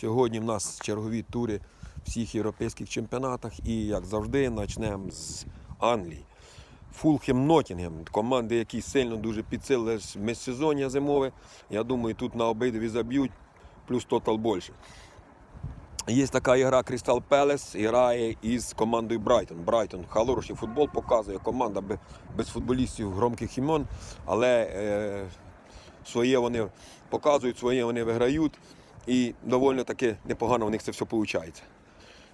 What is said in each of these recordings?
Сьогодні в нас чергові тури в всіх європейських чемпіонатах і, як завжди, почнемо з Англії. Фулхем Ноттінгем, команди, які сильно дуже підсилили міжсезоння зимове. Я думаю, тут на обидві заб'ють, плюс тотал більше. Є така ігра Crystal Palace, грає із командою Брайтон. Брайтон хороший футбол показує команда без футболістів громких імен, але е, своє вони показують, своє вони виграють. І доволі таки непогано в них це все виходить.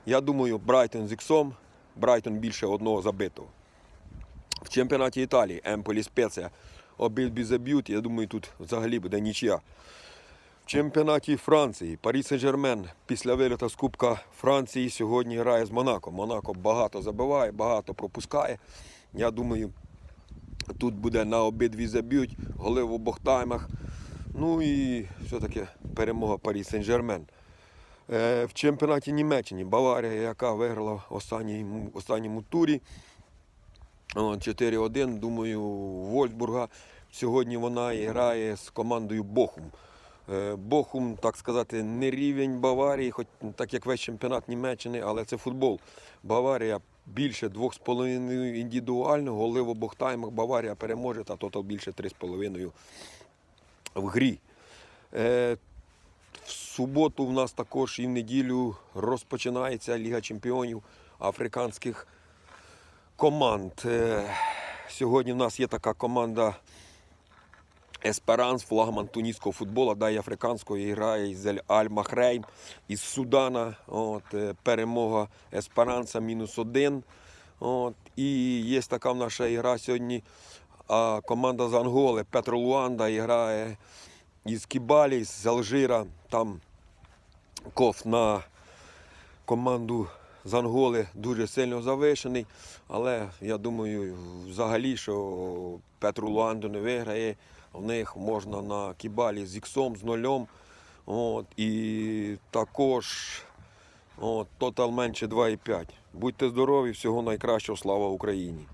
Я думаю, Брайтон з іксом, Брайтон більше одного забитого. В чемпіонаті Італії Емполі Спеція обидві заб'ють, я думаю, тут взагалі буде нічия. В чемпіонаті Франції Парі Сен-Жермен після виліту з Кубка Франції сьогодні грає з Монако. Монако багато забиває, багато пропускає. Я думаю, тут буде на обидві заб'ють, голи в обох таймах. Ну і все-таки перемога Парі Сен-Жермен. В чемпіонаті Німеччини Баварія, яка виграла в останньому, останньому турі. 4-1, думаю, Вольфбурга. Сьогодні вона грає з командою Бохум. Е, Бохум, так сказати, не рівень Баварії, хоч так як весь чемпіонат Німеччини, але це футбол. Баварія більше 2,5 індивідуально, голи в обох таймах Баварія переможе, а тотал більше 3,5 в грі. Е, в суботу в нас також і в неділю розпочинається Ліга чемпіонів африканських команд. Е, Сьогодні в нас є така команда Есперанс, флагман туніського футболу, да, і африканського і грає із Аль Махрейм із Судана. От, е, перемога Есперанса мінус один. От, і є така наша ігра сьогодні. А команда з Анголи Петро Луанда грає із Кібалі, з Алжира. Там коф на команду з Анголи дуже сильно завишений. Але я думаю, взагалі, що Петру Луанду не виграє. В них можна на Кібалі з іксом, з нульом. От, і також от, тотал менше 2,5. Будьте здорові, всього найкращого, слава Україні!